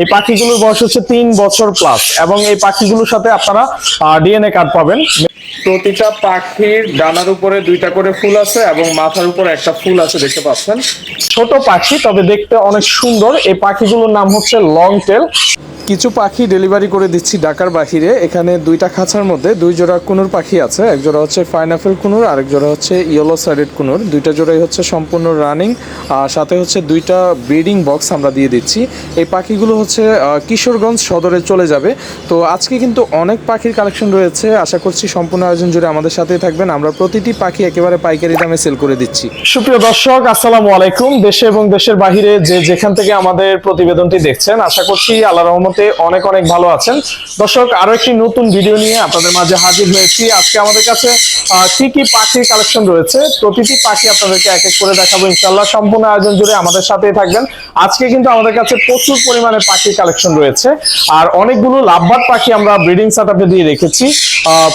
এই পাখিগুলোর বয়স হচ্ছে তিন বছর প্লাস এবং এই পাখিগুলোর সাথে আপনারা ডিএনএ কার্ড পাবেন। প্রতিটা পাখির ডানার উপরে দুইটা করে ফুল আছে এবং মাথার উপরে একটা ফুল আছে দেখতে পাচ্ছেন? ছোট পাখি তবে দেখতে অনেক সুন্দর। এই পাখিগুলোর নাম হচ্ছে লং টেল কিছু পাখি ডেলিভারি করে দিচ্ছি ঢাকার বাহিরে। এখানে দুইটা খাঁচার মধ্যে দুই জোড়া কুনুর পাখি আছে, এক জোড়া হচ্ছে পাইনাপেল কুনুর, আরেক জোড়া হচ্ছে ইয়েলো সাইডেড কুনুর। দুইটা জোড়াই হচ্ছে সম্পূর্ণ রানিং আর সাথে হচ্ছে দুইটা ব্রিডিং বক্স আমরা দিয়ে দিচ্ছি। এই পাখিগুলো হচ্ছে কিশোরগঞ্জ সদরে চলে যাবে। তো আজকে কিন্তু অনেক পাখির কালেকশন রয়েছে। আশা করছি সম্পূর্ণ আয়োজন জুড়ে আমাদের সাথেই থাকবেন। আমরা প্রতিটি পাখি একেবারে পাইকারি দামে সেল করে দিচ্ছি। সুপ্রিয় দর্শক, আসসালামু আলাইকুম। দেশে এবং দেশের বাহিরে যে যেখান থেকে আমাদের প্রতিবেদনটি দেখছেন, আশা করছি আল্লাহ রহমতে অনেক অনেক ভালো আছেন। দর্শক, আরও একটি নতুন ভিডিও নিয়ে আপনাদের মাঝে হাজির হয়েছি। আজকে আমাদের কাছে কি কি পাখির কালেকশন রয়েছে? প্রতিটি পাখি আপনাদেরকে এক এক করে দেখাবো ইনশাল্লাহ সম্পূর্ণ আয়োজন জুড়ে আমাদের সাথেই থাকবেন। আজকে কিন্তু আমাদের কাছে প্রচুর পরিমাণে পাখির কালেকশন রয়েছে। আর অনেকগুলো লাভবাদ পাখি আমরা ব্রিডিং সেট আপে দিয়ে রেখেছি।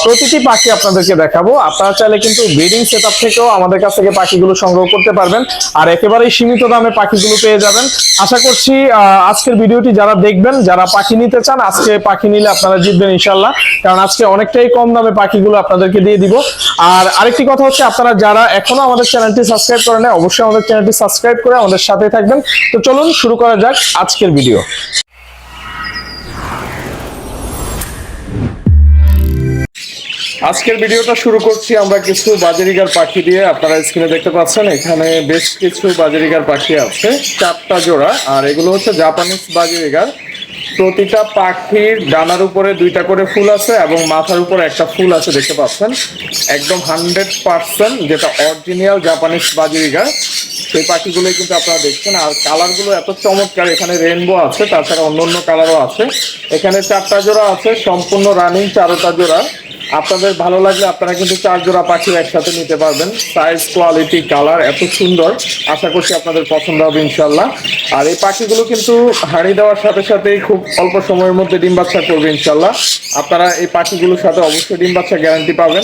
প্রতিটি পাখি আপনাদেরকে দেখাবো। আপনারা চাইলে কিন্তু ব্রিডিং সেট আপ থেকেও আমাদের কাছ থেকে পাখিগুলো সংগ্রহ করতে পারবেন। আর একেবারেই সীমিত দামে পাখিগুলো পেয়ে যাবেন। আশা করছি আজকের ভিডিওটি যারা দেখবেন, যারা পাখি নিতে চান আজকে পাখি নিলে আপনারা জিতবেন ইনশাল্লাহ কারণ আজকে অনেকটাই কম দামে পাখিগুলো আপনাদেরকে দিয়ে দিব। আর আরেকটি কথা হচ্ছে আপনারা যারা এখনও আমাদের চ্যানেলটি সাবস্ক্রাইব নাই, অবশ্যই আমাদের চ্যানেলটি সাবস্ক্রাইব করে আমাদের সাথে থাকবেন। তো চলুন শুরু করা যাক আজকের ভিডিও। আজকের ভিডিওটা শুরু করছি আমরা কিছু বাজারিগার পাখি দিয়ে। আপনারা স্ক্রিনে দেখতে পাচ্ছেন এখানে বেশ কিছু বাজারিগার পাখি আছে চারটা জোড়া। আর এগুলো হচ্ছে জাপানিজ বাজারিগার। প্রতিটা পাখির ডানার উপরে দুইটা করে ফুল আছে এবং মাথার উপরে একটা ফুল আছে, দেখতে পাচ্ছেন? একদম হান্ড্রেড পার্সেন্ট যেটা অরিজিনাল জাপানিজ বাজিরিগা সেই পাখিগুলোই কিন্তু আপনারা দেখছেন। আর কালারগুলো এত চমৎকার, এখানে রেনবো আছে, তাছাড়া অন্য অন্য কালারও আছে। এখানে চারটা জোড়া আছে, সম্পূর্ণ রানিং চারোটা জোড়া। আপনাদের ভালো লাগলে আপনারা কিন্তু চার জোড়া পাখি একসাথে নিতে পারবেন। সাইজ কোয়ালিটি কালার এত সুন্দর। আশা করছি আপনাদের পছন্দ হবে ইনশাল্লাহ আর এই পাখিগুলো কিন্তু হাঁড়ি দেওয়ার সাথে সাথেই খুব অল্প সময়ের মধ্যে ডিম বাচ্চা করবে ইনশাল্লাহ আপনারা এই পাখিগুলোর সাথে অবশ্যই ডিম বাচ্চা গ্যারান্টি পাবেন।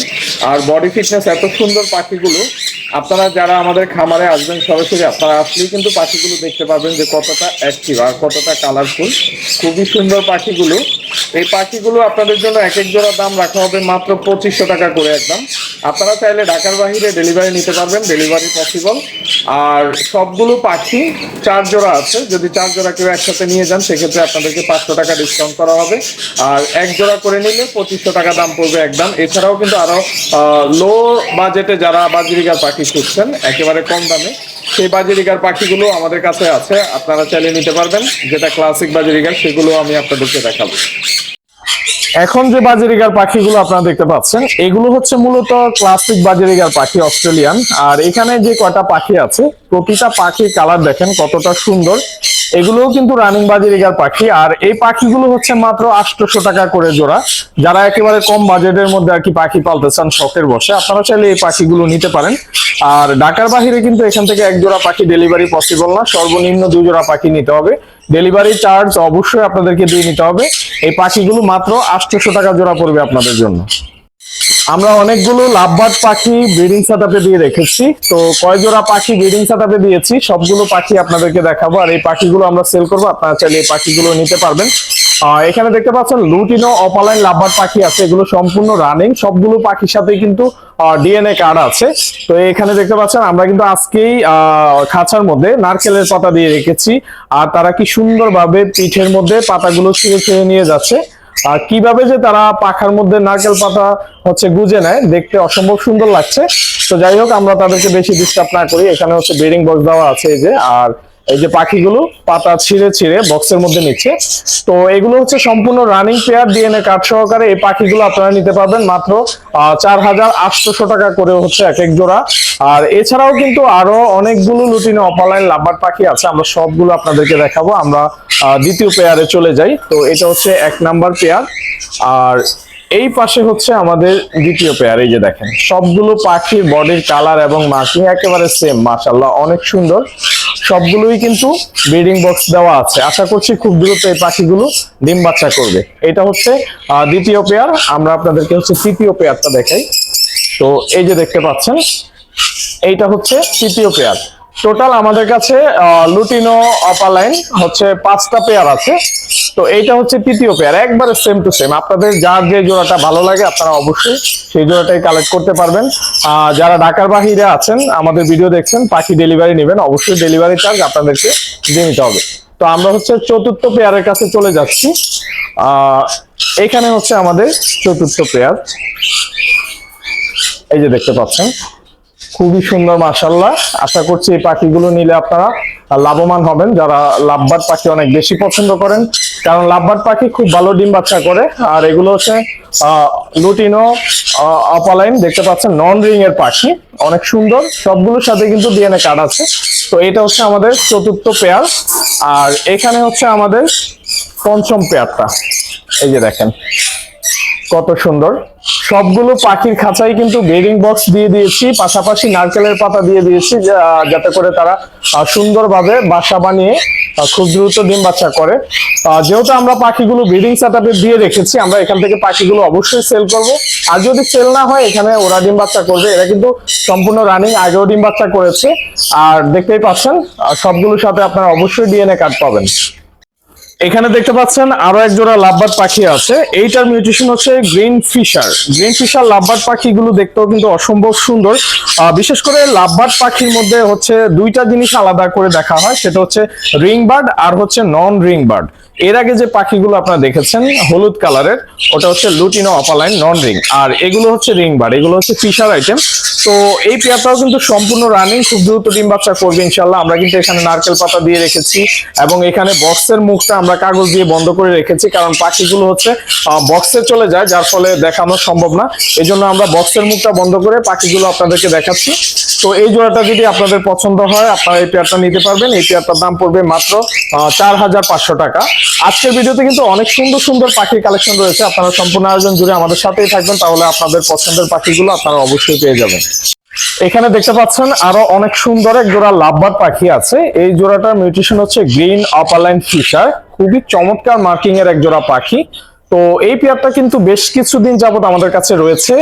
আর বডি ফিটনেস এত সুন্দর পাখিগুলো, আপনারা যারা আমাদের খামারে আসবেন সরাসরি, আপনারা আসলেই কিন্তু পাখিগুলো দেখতে পাবেন যে কতটা অ্যাক্টিভ আর কতটা কালারফুল খুবই সুন্দর পাখিগুলো। এই পাখিগুলো আপনাদের জন্য এক এক জোড়া দাম রাখা হবে মাত্র পঁচিশশো টাকা করে একদম। আপনারা চাইলে ঢাকার বাহিরে ডেলিভারি নিতে পারবেন ডেলিভারি পসিবল আর সবগুলো পাখি চার জোড়া আছে, যদি চার জোড়া কেউ একসাথে নিয়ে যান, সেক্ষেত্রে আপনাদেরকে পাঁচশো টাকা ডিসকাউন্ট করা হবে। আর এক জোড়া করে নিলে পঁচিশশো টাকা দাম পড়বে একদম। এছাড়াও কিন্তু আরও লো বাজেটে যারা বাজরিকার পাখি খুঁজছেন, একেবারে কম দামে, সেই বাজরিকার পাখিগুলো আমাদের কাছে আছে। আপনারা চাইলে নিতে পারবেন, যেটা ক্লাসিক বাজরিকার সেগুলো আমি আপনাদেরকে দেখাবো। এখন যে বাজেরিগার পাখিগুলো আপনারা দেখতে পাচ্ছেন, এগুলো হচ্ছে মূলত ক্লাসিক বাজেরিগার পাখি অস্ট্রেলিয়ান। আর এখানে যে কয়টা পাখি আছে, প্রতিটা পাখির কালার দেখেন কতটা সুন্দর। এগুলোও কিন্তু রানিং বাজেরিগার পাখি। আর এই পাখিগুলো হচ্ছে মাত্র আটশোশো টাকা করে জোড়া। যারা একেবারে কম বাজেটের মধ্যে আর কি পাখি পালতে চান, শখের বসে, আপনারা চাইলে এই পাখিগুলো নিতে পারেন। আর ঢাকার বাহিরে কিন্তু এখান থেকে এক জোড়া পাখি ডেলিভারি পসিবল না। সর্বনিম্ন দুই জোড়া পাখি নিতে হবে। ডেলিভারি চার্জ অবশ্যই আপনাদেরকে দিয়ে নিতে হবে। এই পাখিগুলো মাত্র আটশোশো টাকা জোড়া পড়বে আপনাদের জন্য। আমরা অনেকগুলো লাভবাদ পাখি ব্রিডিং সেটআপে দিয়ে রেখেছি। তো কয় জোড়া পাখি ব্রিডিং সেটআপে দিয়েছি, সবগুলো পাখি আপনাদেরকে দেখাবো। আর এই পাখিগুলো আমরা সেল করব, আপনারা চাইলে এই পাখিগুলো নিতে পারবেন। এখানে দেখতে পাচ্ছেন লুটিনো অপালাইন লাভবাদ পাখি আছে, এগুলো সম্পূর্ণ রানিং সবগুলো পাখির সাথে কিন্তু ডিএনএ কার্ড আছে। তো এখানে দেখতে পাচ্ছেন, আমরা কিন্তু আজকেই খাঁচার মধ্যে নারকেলের পাতা দিয়ে রেখেছি। আর তারা কি সুন্দরভাবে পিঠের মধ্যে পাতাগুলো ছিঁড়ে ছিঁড়ে নিয়ে যাচ্ছে। আর কীভাবে যে তারা পাখার মধ্যে নারকেল পাতা হচ্ছে গুজে নেয়, দেখতে অসম্ভব সুন্দর লাগছে। তো যাই হোক, আমরা তাদেরকে বেশি ডিস্টার্ব না করি। এখানে হচ্ছে বেরিং বক্স দেওয়া আছে এই যে, আর এই যে পাখিগুলো পাতা ছিঁড়ে ছিঁড়ে বক্সের মধ্যে নিচ্ছে। তো এগুলো হচ্ছে সম্পূর্ণ রানিং পেয়ার ডিএনএ কার্ড সহকারে এই পাখিগুলো আপনারা নিতে পারবেন মাত্র চার হাজার আটশোশো টাকা করে হচ্ছে এক এক জোড়া। আর এছাড়াও কিন্তু আরও অনেকগুলো লুটিনে অপালাইন লাভবার পাখি আছে, আমরা সবগুলো আপনাদেরকে দেখাবো। আমরা দ্বিতীয় পেয়ারে চলে যাই। তো এটা হচ্ছে এক নাম্বার পেয়ার আর এই পাশে হচ্ছে আমাদের দ্বিতীয় পেয়ার এই যে দেখেন, সবগুলো পাখির বডির কালার এবং মার্কিং একেবারে সেম মাশাল্লাহ অনেক সুন্দর। সবগুলোই কিন্তু ব্রিডিং বক্স দেওয়া আছে। আশা করছি খুব দ্রুত এই পাখিগুলো ডিম বাচ্চা করবে। এটা হচ্ছে দ্বিতীয় পেয়ার আমরা আপনাদেরকে হচ্ছে তৃতীয় পেয়ারটা দেখাই। তো এই যে দেখতে পাচ্ছেন, এইটা হচ্ছে তৃতীয় পেয়ার টোটাল আমাদের কাছে লুটিনো অপালাইন হচ্ছে পাঁচটা পেয়ার আছে। তো এইটা হচ্ছে তৃতীয় পেয়ার একবারে সেম টু সেম আপনাদের যার যে জোড়াটা ভালো লাগে, আপনারা অবশ্যই সেই জোড়াটাই কালেক্ট করতে পারবেন। যারা ঢাকার বাহিরে আছেন, আমাদের ভিডিও দেখছেন, পাখি ডেলিভারি নেবেন, অবশ্যই ডেলিভারি চার্জ আপনাদেরকে দিয়ে নিতে হবে। তো আমরা হচ্ছে চতুর্থ পেয়ারের কাছে চলে যাচ্ছি। এখানে হচ্ছে আমাদের চতুর্থ পেয়ার এই যে দেখতে পাচ্ছেন খুবই সুন্দর মাশাল্লাহ আশা করছি এই পাখিগুলো নিলে আপনারা লাভবান হবেন। যারা লাভবার্ড পাখি অনেক বেশি পছন্দ করেন, কারণ লাভবার্ড পাখি খুব ভালো ডিম বাচ্চা করে। আর এগুলো হচ্ছে লুটিনো অপালাইন, দেখতে পাচ্ছেন নন রিং এর পাখি। অনেক সুন্দর। সবগুলোর সাথে কিন্তু ডিএনএ কার্ড আছে। তো এটা হচ্ছে আমাদের চতুর্থ পেয়ার। আর এখানে হচ্ছে আমাদের পঞ্চম পেয়ারটা। এই যে দেখেন। কত সুন্দর। সবগুলো পাখির খাঁচাই কিন্তু ব্রিডিং বক্স দিয়ে দিয়েছি, পাশাপাশি নারকেলের পাতা দিয়ে দিয়েছি যাতে করে তারা সুন্দরভাবে বাসা বানিয়ে খুব দ্রুত ডিম বাচ্চা করে। যেহেতু আমরা পাখিগুলো ব্রিডিং সেটআপে দিয়ে রেখেছি, আমরা এখান থেকে পাখিগুলো অবশ্যই সেল করব। আর যদি সেল না হয়, এখানে ওরা ডিম বাচ্চা করবে। এরা কিন্তু সম্পূর্ণ রানিং আগেও ডিম বাচ্চা করেছে। আর দেখতেই পাচ্ছেন সবগুলোর সাথে আপনারা অবশ্যই ডিএনএ কার্ড পাবেন। এখানে দেখতে পাচ্ছেন আরও এক জোড়া লাভবার পাখি আছে। এইটার মিউটেশন হচ্ছে গ্রিন ফিশার। গ্রিন ফিশার লাভবার পাখিগুলো দেখতেও কিন্তু অসম্ভব সুন্দর। বিশেষ করে লাভবার পাখির মধ্যে হচ্ছে দুইটা জিনিস আলাদা করে দেখা হয়, সেটা হচ্ছে রিং বার্ড আর হচ্ছে নন রিং বার্ড এর আগে যে পাখিগুলো আপনারা দেখেছেন, হলুদ কালারের, ওটা হচ্ছে লুটিনো অপালাইন নন রিং। আর এগুলো হচ্ছে রিং বার্ড এগুলো হচ্ছে ফিশার আইটেম। তো এই পেয়ারটাও কিন্তু সম্পূর্ণ রানিং, খুব দ্রুত ডিম বাচ্চা করবে ইনশাল্লাহ আমরা কিন্তু এখানে নারকেল পাতা দিয়ে রেখেছি এবং এখানে বক্সের মুখটা আমরা কাগজ দিয়ে বন্ধ করে রেখেছি, কারণ পাখিগুলো হচ্ছে বক্সে চলে যায়, যার ফলে দেখানো সম্ভব না। এই জন্য আমরা বক্সের মুখটা বন্ধ করে পাখিগুলো আপনাদেরকে দেখাচ্ছি। তো এই জোড়াটা যদি আপনাদের পছন্দ হয়, আপনারা এই পেয়ারটা নিতে পারবেন। এই পেয়ারটার দাম পড়বে মাত্র চার হাজার পাঁচশো টাকা। আজকের ভিডিওতে কিন্তু অনেক সুন্দর সুন্দর পাখির কালেকশন রয়েছে। আপনারা সম্পূর্ণ আয়োজন জুড়ে আমাদের সাথেই থাকবেন, তাহলে আপনাদের পছন্দের পাখিগুলো আপনারা অবশ্যই পেয়ে যাবেন। এখানে দেখতে পাচ্ছেন আরও অনেক সুন্দর এক জোড়া লাভবার পাখি আছে। এই জোড়াটার মিউটেশন হচ্ছে গ্রিন অপালাইন ফিশার। খুবই চমৎকার মার্কিং এর এক জোড়া পাখি। তো এই পেয়ারটা কিন্তু বেশ কিছুদিন যাবত আমাদের কাছে রয়েছে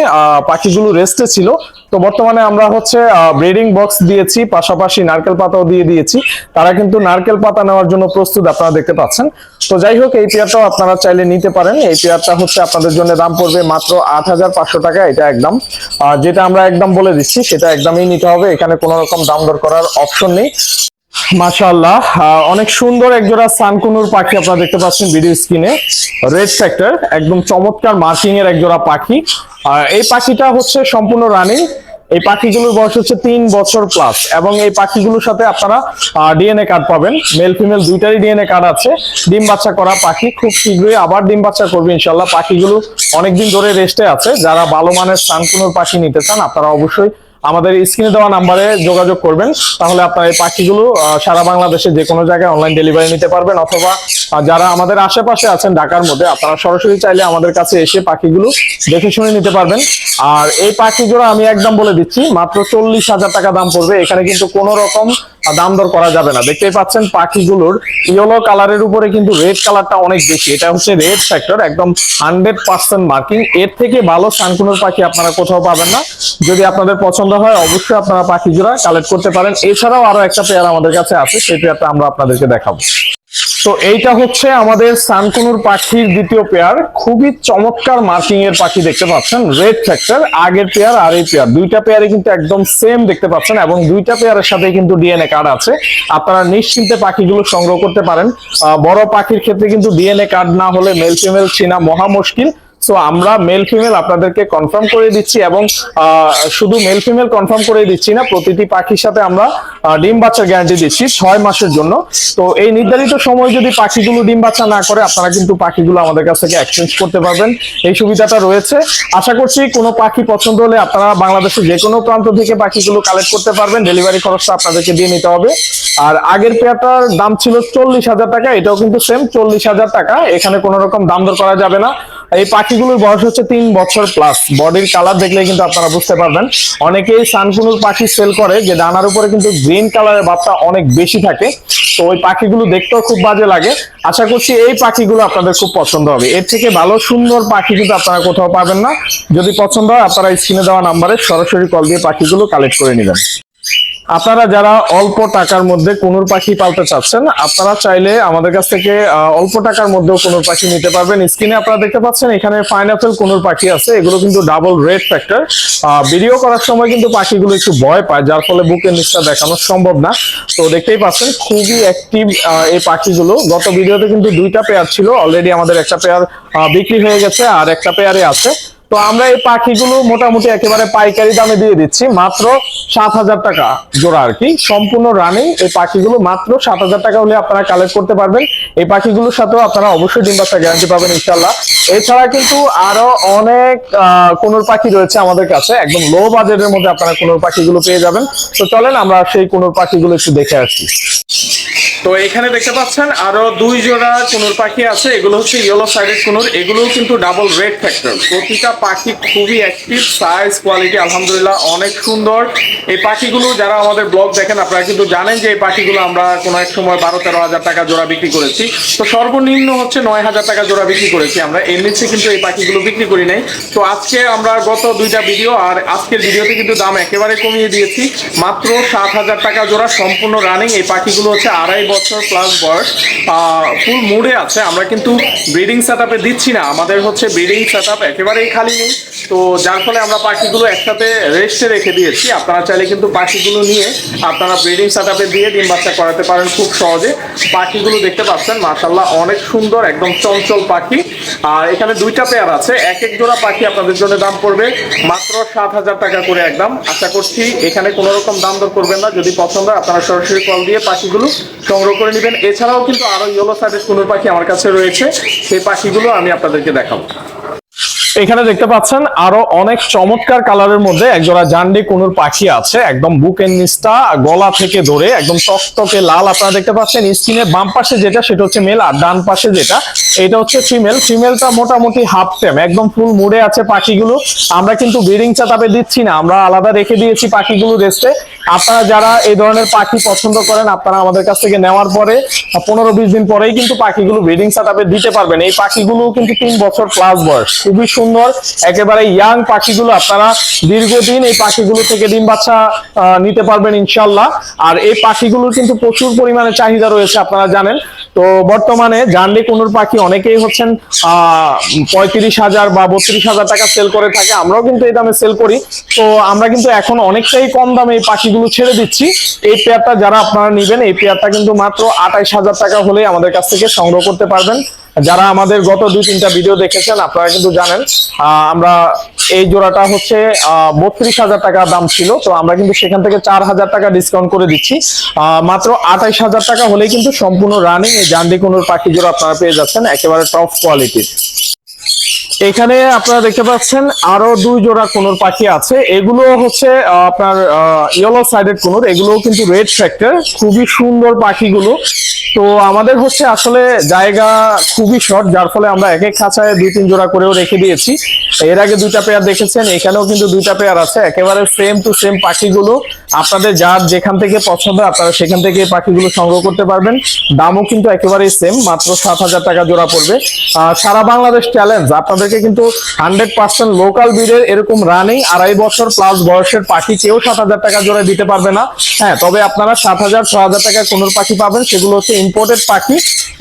পাখিগুলো রেস্টে ছিল। তো বর্তমানে আমরা হচ্ছে ব্রিডিং বক্স দিয়েছি, পাশাপাশি নারকেল পাতাও দিয়ে দিয়েছি। তারা কিন্তু নারকেল পাতা নেওয়ার জন্য প্রস্তুত, আপনারা দেখতে পাচ্ছেন। তো যাই হোক, এই পেয়ারটাও আপনারা চাইলে নিতে পারেন। এই পেয়ারটা হচ্ছে আপনাদের জন্য দাম পড়বে মাত্র আট হাজার পাঁচশো টাকা, এটা একদম। যেটা আমরা একদম বলে দিচ্ছি, সেটা একদমই নিতে হবে। এখানে কোনো রকম দাম দর করার অপশন নেই। মাশাআল্লাহ অনেক সুন্দর একজোড়া সানকুনুর পাখি আপনারা দেখতে পাচ্ছেন ভিডিও স্ক্রিনে। রেড ফ্যাক্টর একদম চমৎকার মার্কিং এর একজোড়া পাখি। এই পাখিটা হচ্ছে সম্পূর্ণ রানিং। এই পাখিগুলোর বয়স হচ্ছে তিন বছর প্লাস এবং এই পাখিগুলোর সাথে আপনারা ডিএনএ কার্ড পাবেন। মেল ফিমেল দুইটারই ডিএনএ কার্ড আছে। ডিম বাচ্চা করা পাখি, খুব শীঘ্রই আবার ডিম বাচ্চা করবে ইনশাল্লাহ পাখিগুলো অনেকদিন ধরে রেস্টে আছে। যারা ভালো মানের সানকুনুর পাখি নিতে চান, আপনারা অবশ্যই আমাদের স্ক্রিনে দেওয়া নাম্বারে যোগাযোগ করবেন। তাহলে আপনার এই পাখিগুলো সারা বাংলাদেশে যে কোনো জায়গায় অনলাইন ডেলিভারি নিতে পারবেন অথবা যারা আমাদের আশেপাশে আছেন ঢাকার মধ্যে, আপনারা সরাসরি চাইলে আমাদের কাছে এসে পাখিগুলো দেখে শুনে নিতে পারবেন। আর এই পাখিগুলো আমি একদম বলে দিচ্ছি, মাত্র চল্লিশ হাজার টাকা দাম পড়বে। এখানে কিন্তু কোনো রকম দাম দর করা যাবে না। দেখতেই পাচ্ছেন পাখিগুলোর ইয়েলো কালারের উপরে কিন্তু রেড কালারটা অনেক বেশি। এটা হচ্ছে রেড ফ্যাক্টর একদম হান্ড্রেড পার্সেন্ট মার্কিং এর থেকে ভালো সানকুনোর পাখি আপনারা কোথাও পাবেন না। যদি আপনাদের পছন্দ হয়, অবশ্যই আপনারা পাখি জোড়া কালেক্ট করতে পারেন। এছাড়াও আরও একটা পেয়ার আমাদের কাছে আছে, সেই পেয়ারটা আমরা আপনাদেরকে দেখাবো। তো এইটা হচ্ছে আমাদের সানকুনুর পাখির দ্বিতীয় পেয়ার। খুবই চমৎকার মার্কিং এর পাখি দেখতে পাচ্ছেন। রেড ফ্যাক্টর আগের পেয়ার, আর এই পেয়ার। দুইটা পেয়ারে কিন্তু একদম সেম দেখতে পাচ্ছেন এবং দুইটা পেয়ারের সাথে কিন্তু ডিএনএ কার্ড আছে। আপনারা নিশ্চিন্তে পাখিগুলো সংগ্রহ করতে পারেন। বড় পাখির ক্ষেত্রে কিন্তু ডিএনএ কার্ড না হলে মেল ফিমেল চিনা মহা মুশকিল। সো আমরা মেল ফিমেল আপনাদেরকে কনফার্ম করে দিচ্ছি এবং শুধু মেল ফিমেল কনফার্ম করে দিচ্ছি না, প্রতিটি পাখির সাথে আমরা ডিম বাচ্চার গ্যারান্টি দিচ্ছি ছয় মাসের জন্য। তো এই নির্ধারিত সময় যদি পাখিগুলো ডিম বাচ্চা না করে, আপনারা কিন্তু পাখিগুলো আমাদের কাছ থেকে এক্সচেঞ্জ করতে পারবেন। এই সুবিধাটা রয়েছে। আশা করছি কোনো পাখি পছন্দ হলে আপনারা বাংলাদেশের যে কোনো প্রান্ত থেকে পাখিগুলো কালেক্ট করতে পারবেন। ডেলিভারি খরচটা আপনাদেরকে দিয়ে নিতে হবে। আর আগের পেয়ারটার দাম ছিল চল্লিশ হাজার টাকা, এটাও কিন্তু সেম চল্লিশ হাজার টাকা। এখানে কোনো রকম দাম দর করা যাবে না। এই পাখিগুলোর বয়স হচ্ছে তিন বছর প্লাস বডির কালার দেখলে কিন্তু আপনারা বুঝতে পারবেন। অনেকেই সানকুনুর পাখি সেল করে, যে ডানার উপরে কিন্তু গ্রিন কালারের ভাবটা অনেক বেশি থাকে। তো ওই পাখিগুলো দেখতেও খুব বাজে লাগে। আশা করছি এই পাখিগুলো আপনাদের খুব পছন্দ হবে। এর থেকে ভালো সুন্দর পাখি কিন্তু আপনারা কোথাও পাবেন না। যদি পছন্দ হয়, আপনারা স্ক্রিনে দেওয়া নাম্বারে সরাসরি কল দিয়ে পাখিগুলো কালেক্ট করে নেবেন। আপনারা যারা অল্প টাকার মধ্যে কুনুর পাখি পালতে চাচ্ছেন, আপনারা চাইলে আমাদের কাছ থেকে অল্প টাকার মধ্যেও কুনুর পাখি নিতে পারবেন। স্ক্রিনে আপনারা দেখতে পাচ্ছেন, এখানে পাইনাপেল কুনুর পাখি আছে। এগুলো কিন্তু ডাবল রেড ফ্যাক্টর ভিডিও করার সময় কিন্তু পাখিগুলো একটু ভয় পায়, যার ফলে বুকের নিচটা দেখানো সম্ভব না। তো দেখতেই পাচ্ছেন, খুবই অ্যাক্টিভ এই পাখিগুলো। গত ভিডিওতে কিন্তু দুইটা পেয়ার ছিল অলরেডি আমাদের একটা পেয়ার বিক্রি হয়ে গেছে আর একটা পেয়ারে আছে। তো আমরা এই পাখিগুলো মোটামুটি একেবারে পাইকারি দামে দিয়ে দিচ্ছি, মাত্র সাত হাজার টাকা জোড়া আর কি। সম্পূর্ণ রানিং এই পাখিগুলো মাত্র সাত হাজার টাকা হলে আপনারা কালেক্ট করতে পারবেন। এই পাখিগুলোর সাথেও আপনারা অবশ্যই ডিম বাচ্চা গ্যারান্টি পাবেন ইনশাল্লাহ এছাড়া কিন্তু আরও অনেক কোনোর পাখি রয়েছে আমাদের কাছে। একদম লো বাজেটের মধ্যে আপনারা কোনোর পাখিগুলো পেয়ে যাবেন। তো চলেন আমরা সেই কোনোর পাখিগুলো একটু দেখে আসি। তো এখানে দেখতে পাচ্ছেন আরও দুই জোড়া কুনুর পাখি আছে। এগুলো হচ্ছে ইয়েলো সাইডেড কুনুর। এগুলোও কিন্তু ডাবল রেড ফ্যাক্টর প্রতিটা পাখি খুবই অ্যাক্টিভ সাইজ কোয়ালিটি আলহামদুলিল্লাহ অনেক সুন্দর। এই পাখিগুলো যারা আমাদের ব্লগ দেখেন, আপনারা কিন্তু জানেন যে এই পাখিগুলো আমরা কোনো এক সময় বারো তেরো হাজার টাকা জোড়া বিক্রি করেছি। তো সর্বনিম্ন হচ্ছে নয় হাজার টাকা জোড়া বিক্রি করেছি আমরা। এর নিচে কিন্তু এই পাখিগুলো বিক্রি করি নাই। তো আজকে আমরা গত দুইটা ভিডিও আর আজকের ভিডিওতে কিন্তু দাম একেবারে কমিয়ে দিয়েছি। মাত্র সাত হাজার টাকা জোড়া সম্পূর্ণ রানিং এই পাখিগুলো হচ্ছে আড়াই বছর প্লাস বয়স ফুল মুডে আছে। আমরা কিন্তু ব্রিডিং সেট দিচ্ছি না। আমাদের হচ্ছে ব্রিডিং সেট একেবারেই খালি নেই। তো যার ফলে আমরা পাখিগুলো একসাথে রেস্টে রেখে দিয়েছি। আপনারা চাইলে কিন্তু পাখিগুলো নিয়ে আপনারা ব্রিডিং সেট দিয়ে ডিম বাচ্চা করাতে পারেন খুব সহজে। পাখিগুলো দেখতে পাচ্ছেন মাশাল্লাহ অনেক সুন্দর, একদম চঞ্চল পাখি। আর এখানে দুইটা পেয়ার আছে। এক এক জোড়া পাখি আপনাদের জন্য দাম পড়বে মাত্র সাত হাজার টাকা করে একদম। আশা করছি এখানে কোনো রকম দাম দর করবেন না। যদি পছন্দ আপনারা সরাসরি কল দিয়ে পাখিগুলো সংগ্রহ করে নেবেন। এছাড়াও কিন্তু আরও ইয়েলো সাইডের কোনো পাখি আমার কাছে রয়েছে। সেই পাখিগুলো আমি আপনাদেরকে দেখাবো। এখানে দেখতে পাচ্ছেন আরও অনেক চমৎকার কালারের মধ্যে একজোড়া জান্ডি কুনুর পাখি আছে, একদম বুকের নিচটা গলা থেকে ধরে একদম টকটকে লাল, আপনারা দেখতে পাচ্ছেন স্ক্রিনের বাম পাশে যেটা, সেটা হচ্ছে মেল আর ডান পাশে যেটা, এটা হচ্ছে ফিমেল ফিমেলটা মোটামুটি হাফ টেম একদম ফুল মুড়ে আছে পাখিগুলো, আমরা কিন্তু ব্রিডিং চাতাপে দিচ্ছি না, আমরা আলাদা রেখে দিয়েছি পাখিগুলো রেস্টে আপনারা যারা এই ধরনের পাখি পছন্দ করেন, আপনারা আমাদের কাছ থেকে নেওয়ার পরে, পনেরো বিশ দিন পরেই কিন্তু পাখিগুলো ব্রিডিং চাতাপে দিতে পারবেন। এই পাখিগুলো কিন্তু তিন বছর প্লাস বয়স, খুবই সুন্দর। একেবারে ইয়াং পাখিগুলো আপনারা দীর্ঘদিন এই পাখিগুলো থেকে ডিম বাচ্চা নিতে পারবেন ইনশাল্লাহ। আর এই পাখিগুলোর কিন্তু প্রচুর পরিমাণে চাহিদা রয়েছে, আপনারা জানেন। তো বর্তমানে জানলে কোনোর পাখি অনেকেই হচ্ছেন পঁয়ত্রিশ হাজার বা বত্রিশ হাজার টাকা সেল করে থাকে। আমরাও কিন্তু এই দামে সেল করি। তো আমরা কিন্তু এখন অনেকটাই কম দামে এই পাখিগুলো ছেড়ে দিচ্ছি। এই পেয়ারটা যারা আপনারা নেবেন, এই পেয়ারটা কিন্তু মাত্র আঠাইশ হাজার টাকা হলে আমাদের কাছ থেকে সংগ্রহ করতে পারবেন। যারা আমাদের গত দুই, তিনটা ভিডিও দেখেছেন, আপনারা কিন্তু জানেন আমরা এই জোড়াটা হচ্ছে বত্রিশ হাজার টাকা দাম ছিল। তো আমরা কিন্তু সেখান থেকে চার হাজার টাকা ডিসকাউন্ট করে দিচ্ছি। মাত্র আঠাইশ হাজার টাকা হলেই কিন্তু সম্পূর্ণ রানিং এই জান্ডি কোনোর পাখি জোড়া আপনারা পেয়ে যাচ্ছেন, একেবারে টপ কোয়ালিটির এখানে আপনারা দেখতে পাচ্ছেন, আরও দুই জোড়া কোনোর পাখি আছে। এগুলো হচ্ছে আপনার ইয়েলো সাইডেড কোনোর এগুলোও কিন্তু রেড ফ্যাক্টর খুবই সুন্দর পাখিগুলো। তো আমাদের হচ্ছে আসলে জায়গা খুবই শর্ট যার ফলে আমরা এক এক খাঁচায় দুই তিন জোড়া করেও রেখে দিয়েছি। এর আগে দুইটা পেয়ার দেখেছেন, এখানেও কিন্তু দুইটা পেয়ার আছে। একেবারে সেম টু সেম পাখিগুলো আপনাদের যার যেখান থেকে পছন্দ, আপনারা সেখান থেকে পাখিগুলো সংগ্রহ করতে পারবেন। দামও কিন্তু একেবারেই সেম মাত্র সাত হাজার টাকা জোড়া পড়বে। সারা বাংলাদেশ চ্যালেঞ্জ আপনাদেরকে কিন্তু হান্ড্রেড পার্সেন্ট লোকাল বিডের এরকম রানিং আড়াই বছর প্লাস বয়সের পাখি কেউ সাত হাজার টাকা জোড়া দিতে পারবে না। হ্যাঁ তবে আপনারা সাত হাজার ছ হাজার টাকায় কোনোর পাখি পাবেন, সেগুলো হচ্ছে ইম্পোর্টেড পাখি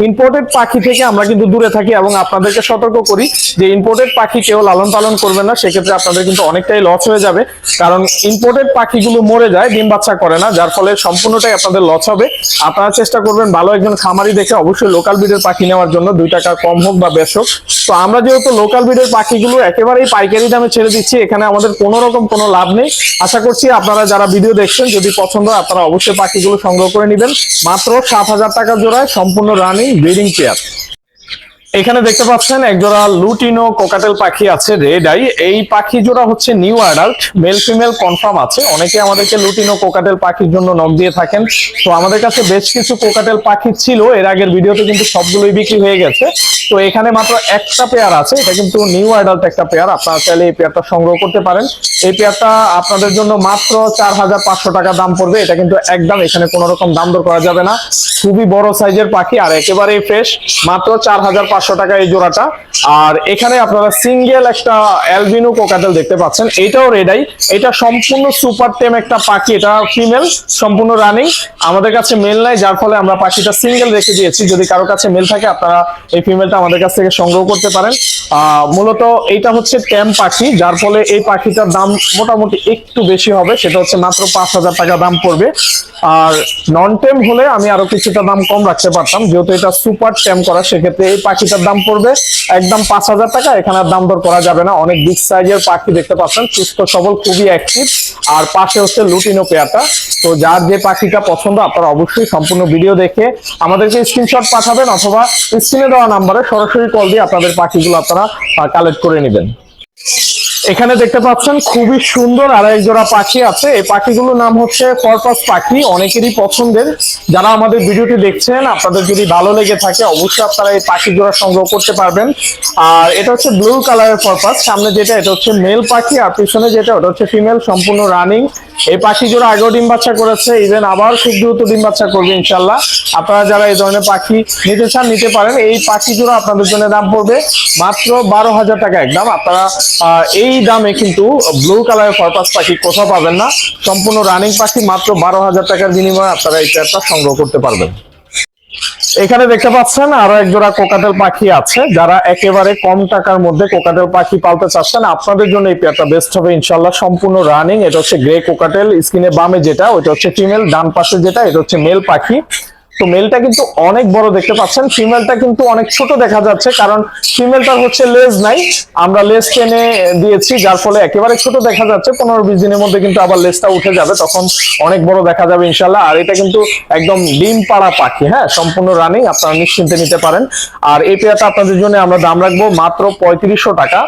ইম্পোর্টেড পাখি থেকে আমরা কিন্তু দূরে থাকি এবং আপনাদেরকে সতর্ক করি যে ইম্পোর্টেড পাখি কেউ লালন পালন করবেন না, সেক্ষেত্রে আপনাদের কিন্তু অনেকটাই লস হয়ে যাবে। কারণ ইম্পোর্টেড পাখিগুলো মরে যায়, ডিম বাচ্চা করে না, যার ফলে সম্পূর্ণটাই আপনাদের লস হবে। আপনারা চেষ্টা করবেন ভালো একজন খামারি দেখে অবশ্যই লোকাল বিডের পাখি নেওয়ার জন্য, দুই টাকা কম হোক বা বেশ হোক। তো আমরা যেহেতু লোকাল বিডের পাখিগুলো একেবারেই পাইকারি দামে ছেড়ে দিচ্ছি, এখানে আমাদের কোনো রকম কোনো লাভ নেই। আশা করছি আপনারা যারা ভিডিও দেখছেন, যদি পছন্দ হয়, আপনারা অবশ্যই পাখিগুলো সংগ্রহ করে নেবেন। মাত্র সাত হাজার টাকা জোড়ায় সম্পূর্ণ রানিং ব্রিডিং পেয়ার। এখানে দেখতে পাচ্ছেন একজোড়া লুটিনো কোকাটেল পাখি আছে, রেড আই। এই পাখি জোড়া হচ্ছে new adult, male female confirm আছে। অনেকে আমাদেরকে লুটিনো কোকাটেল পাখির জন্য নক দিয়ে থাকেন। তো আমাদের কাছে বেশ কিছু কোকাটেল পাখি ছিল, এর আগের ভিডিওতে কিন্তু সবগুলোই বিক্রি হয়ে গেছে। তো এখানে মাত্র একটা পেয়ার আছে, এটা কিন্তু নিউ অ্যাডাল্ট একটা পেয়ার আপনারা চাইলে এই পেয়ারটা সংগ্রহ করতে পারেন। এই পেয়ারটা আপনাদের জন্য মাত্র চার হাজার পাঁচশো টাকা দাম পড়বে, এটা কিন্তু একদম এখানে কোনো রকম দাম দর করা যাবে না। খুবই বড় সাইজের পাখি, আর একেবারেই ফ্রেশ মাত্র চার হাজার পাঁচশো পাঁচশো টাকা এই জোড়াটা। আর এখানে আপনারা সিঙ্গেল একটা অ্যালবিনো কোকাটেল দেখতে পাচ্ছেন। এটাও রেডাই এটা সম্পূর্ণ সুপার টেম একটা পাখি। এটা ফিমেল সম্পূর্ণ রানিং আমাদের কাছে মেল নাই, যার ফলে আমরা পাখিটা সিঙ্গেল রেখে দিয়েছি। যদি কারও কাছে মেল থাকে, আপনারা এই ফিমেলটা আমাদের কাছ থেকে সংগ্রহ করতে পারেন। মূলত এইটা হচ্ছে ট্যাম পাখি, যার ফলে এই পাখিটার দাম মোটামুটি একটু বেশি হবে। সেটা হচ্ছে মাত্র পাঁচ হাজার টাকা দাম পড়বে। আর নন টেম হলে আমি আরও কিছুটা দাম কম রাখতে পারতাম। যেহেতু এটা সুপার টেম করা, সেক্ষেত্রে এই পাখিটার দাম পড়বে একদম পাঁচ হাজার টাকা। এখানে দাম দর করা যাবে না। অনেক বিগ সাইজের পাখি দেখতে পাচ্ছেন। সুস্থ, সবল, খুবই অ্যাক্টিভ আর পাশে হচ্ছে লুটিনো পেয়াটা তো যার যে পাখিটা পছন্দ, আপনারা অবশ্যই সম্পূর্ণ ভিডিও দেখে আমাদেরকে স্ক্রিনশট পাঠাবেন অথবা স্ক্রিনে দেওয়া নাম্বারে সরাসরি কল দিয়ে আপনাদের পাখিগুলো আপনারা কালেক্ট করে নেবেন। এখানে দেখতে পাচ্ছেন খুবই সুন্দর আর এক জোড়া পাখি আছে। এই পাখিগুলোর নাম হচ্ছে পরপাস পাখি অনেকেরই পছন্দের। যারা আমাদের ভিডিওটি দেখছেন আপনাদের যদি ভালো লেগে থাকে অবশ্যই আপনারা এই পাখি জোড়া সংগ্রহ করতে পারবেন। আর এটা হচ্ছে ব্লু কালারের পরপাস সামনে যেটা এটা হচ্ছে মেল পাখি আর পিছনে যেটা ওটা হচ্ছে ফিমেল সম্পূর্ণ রানিং এই পাখি জোড়া আগেও ডিম বাচ্চা করেছে ইভেন আবার খুব দ্রুত ডিম বাচ্চা করবে ইনশাল্লাহ আপনারা যারা এই ধরনের পাখি নিতে চান নিতে পারেন। এই পাখি জোড়া আপনাদের জন্য দাম পড়বে মাত্র বারো হাজার টাকা একদম। আপনারা আহ, এই দামে কিন্তু ব্লু কালারের পারপাস পাখি কোথাও পাবেন না। সম্পূর্ণ রানিং পাখি মাত্র বারো হাজার টাকার বিনিময়ে আপনারা এই পেয়ারটা সংগ্রহ করতে পারবেন। এখানে দেখতে পাচ্ছেন, আরও এক জোড়া কোকাটেল পাখি আছে। যারা একেবারে কম টাকার মধ্যে কোকাটেল পাখি পালতে চাচ্ছেন, আপনাদের জন্য এই পেয়ারটা বেস্ট হবে ইনশাল্লাহ সম্পূর্ণ রানিং এটা হচ্ছে গ্রে কোকাটেল স্কিনে বামে যেটা, ওইটা হচ্ছে ফিমেল ডান পাশে যেটা, এটা হচ্ছে মেল পাখি। তো মেলটা কিন্তু অনেক বড় দেখতে পাচ্ছেন ফিমেলটা কিন্তু অনেক ছোট দেখা যাচ্ছে, কারণ ফিমেলটার হচ্ছে লেজ নাই। আমরা লেজ টেনে দিয়েছি, যার ফলে একেবারে ছোট দেখা যাচ্ছে, পনেরো বিশ দিনের মধ্যে কিন্তু আবার লেজটা উঠে যাবে, তখন অনেক বড় দেখা যাবে ইনশাল্লাহ আর এটা কিন্তু একদম ডিম পাড়া পাখি হ্যাঁ সম্পূর্ণ রানিং, আপনারা নিশ্চিন্তে নিতে পারেন। আর এই পেয়ারটা আপনাদের জন্য আমরা দাম রাখব মাত্র পঁয়ত্রিশশো টাকা।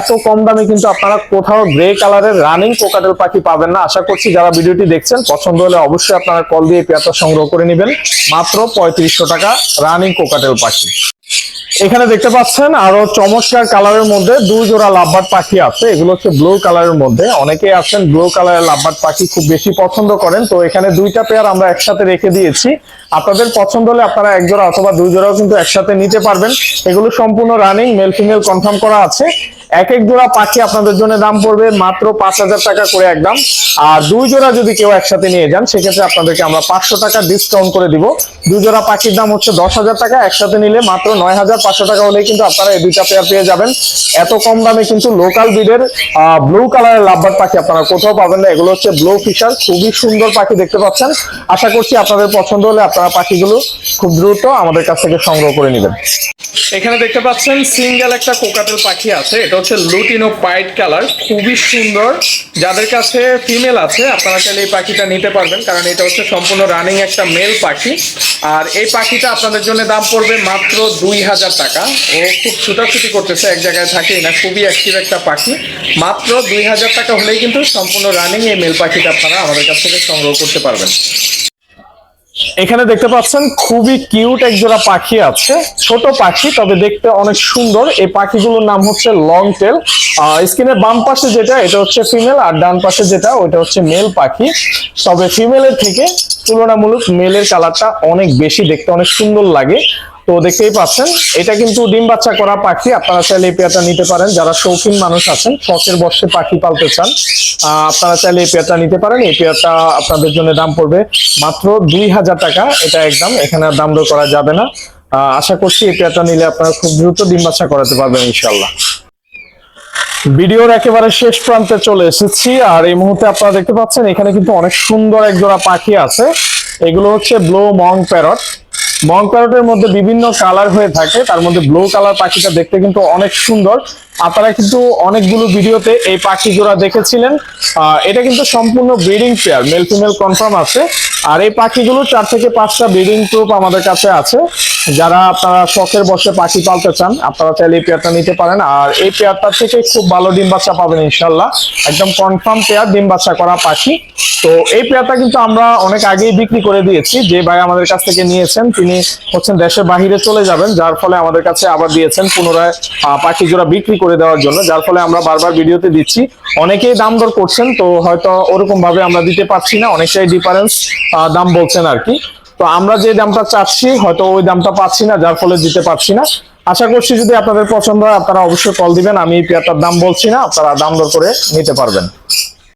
এত কম দামে কিন্তু আপনারা কোথাও গ্রে কালারের রানিং কোকাটেল পাখি পাবেন না। আশা করছি যারা ভিডিওটি দেখছেন, পছন্দ হলে অবশ্যই আপনারা কল দিয়ে এই পেয়ারটা সংগ্রহ করে নেবেন। মাত্র পঁয়ত্রিশশো টাকা রানিং কোকাটেল পাখি। এখানে দেখতে পাচ্ছেন আরও চমৎকার কালারের মধ্যে দুই জোড়া লাভবার্ড পাখি আছে। এগুলো হচ্ছে ব্লু কালারের মধ্যে। অনেকেই আছেন ব্লু কালারের লাভবার্ড পাখি খুব বেশি পছন্দ করেন। তো এখানে দুইটা পেয়ার আমরা একসাথে রেখে দিয়েছি। আপনাদের পছন্দ হলে আপনারা এক জোড়া অথবা দুই জোড়াও কিন্তু একসাথে নিতে পারবেন। এগুলো সম্পূর্ণ রানিং মেল ফিমেল কনফার্ম করা আছে। এক এক জোড়া পাখি আপনাদের জন্য দাম পড়বে মাত্র পাঁচ হাজার টাকা করে একদম আর দুই জোড়া যদি কেউ একসাথে নিয়ে যান, সেক্ষেত্রে আপনাদেরকে আমরা পাঁচশো টাকা ডিসকাউন্ট করে দিব। দুই জোড়া পাখির দাম হচ্ছে দশ হাজার টাকা, একসাথে নিলে মাত্র নয় হাজার পাঁচশো টাকা হলেই কিন্তু আপনারা এই দুইটা পেয়ার পেয়ে যাবেন। এত কম দামে কিন্তু লোকাল বিডের ব্লু কালারের লাভবার পাখি আপনারা কোথাও পাবেন না। এগুলো হচ্ছে ব্লু ফিশার খুবই সুন্দর পাখি দেখতে পাচ্ছেন। আশা করছি আপনাদের পছন্দ হলে আপনারা পাখিগুলো খুব দ্রুত আমাদের কাছ থেকে সংগ্রহ করে নেবেন। এখানে দেখতে পাচ্ছেন সিঙ্গেল একটা কোকাটেল পাখি আছে। এটা হচ্ছে লুটিনো পাইট কালার খুবই সুন্দর। যাদের কাছে ফিমেল আছে, আপনারা চাইলে এই পাখিটা নিতে পারবেন, কারণ এটা হচ্ছে সম্পূর্ণ রানিং একটা মেল পাখি। আর এই পাখিটা আপনাদের জন্য দাম পড়বে মাত্র দুই হাজার টাকা। ও খুব ছুটাছুটি করতেছে, এক জায়গায় থাকে না, খুবই অ্যাক্টিভ একটা পাখি। মাত্র দুই হাজার টাকা হলেই কিন্তু সম্পূর্ণ রানিং এই মেল পাখিটা আপনারা আমাদের কাছ থেকে সংগ্রহ করতে পারবেন। এখানে দেখতে পাচ্ছেন, খুবই কিউট এক জোড়া পাখি আছে। ছোট পাখি, তবে দেখতে অনেক সুন্দর। এই পাখিগুলোর নাম হচ্ছে লং টেল স্ক্রিনের বাম পাশে যেটা, এটা হচ্ছে ফিমেল আর ডান পাশে যেটা, ওইটা হচ্ছে মেল পাখি। তবে ফিমেলের থেকে তুলনামূলক মেলের কালারটা অনেক বেশি, দেখতে অনেক সুন্দর লাগে। তো দেখতেই পাচ্ছেন, এটা কিন্তু ডিম বাচ্চা করা পাখি, আপনারা চাইলে এই পেয়ারটা নিতে পারেন। যারা শৌখিন মানুষ আছেন, শখের বর্ষে পাখি পালতে চান আপনারা চাইলে এই পেয়ারটা নিতে পারেন। এই পেয়ারটা আপনাদের জন্য দাম পড়বে মাত্র দুই হাজার টাকা। এটা একদম, এখানে দাম দর করা যাবে না। আশা করছি এই পেয়ারটা নিলে আপনারা খুব দ্রুত ডিম বাচ্চা করাতে পারবেন ইনশাল্লাহ ভিডিওর একেবারে শেষ প্রান্তে চলে এসেছি, আর এই মুহূর্তে আপনারা দেখতে পাচ্ছেন, এখানে কিন্তু অনেক সুন্দর এক জোড়া পাখি আছে। এগুলো হচ্ছে ব্লো মং প্যারট। মং প্যারটের মধ্যে বিভিন্ন কালার হয়ে থাকে। তার মধ্যে ব্লু কালার পাখিটা দেখতে কিন্তু অনেক সুন্দর। আপনারা কিন্তু অনেকগুলো ভিডিওতে এই পাখি জোড়া দেখেছিলেন। এটা কিন্তু সম্পূর্ণ breeding pair male female confirm আছে। আর এই পাখিগুলো চার থেকে পাঁচটা ব্রিডিং প্রুফ আমাদের কাছে আছে। যারা আপনারা শখের বসে পাখি পালতে চান, আপনারা চাইলে এই পেয়ারটা নিতে পারেন। আর এই পেয়ারটা থেকে খুব ভালো ডিম বাচ্চা পাবেন ইনশাল্লাহ একদম কনফার্ম পেয়ার ডিম বাচ্চা করা পাখি। তো এই পেয়ারটা কিন্তু আমরা অনেক আগেই বিক্রি করে দিয়েছি। যে ভাই আমাদের কাছ থেকে নিয়েছেন, তিনি হচ্ছেন দেশের বাহিরে চলে যাবেন, যার ফলে আমাদের কাছে আবার দিয়েছেন পুনরায় পাখি জোড়া বিক্রি করে দেওয়ার জন্য, যার ফলে আমরা বারবার ভিডিওতে দিচ্ছি। অনেকেই দাম দর করছেন, তো হয়তো ওরকম ভাবে আমরা দিতে পারছি না, অনেকটাই ডিফারেন্স দাম বলছেন আর কি। তো আমরা যে দামটা চাচ্ছি, হয়তো ওই দামটা পাচ্ছি না, যার ফলে দিতে পারছি না। আশা করছি যদি আপনাদের পছন্দ হয়, আপনারা অবশ্যই কল দিবেন, আমি পেয়ারটার দাম বলছি না, আপনারা দাম দর করে নিতে পারবেন।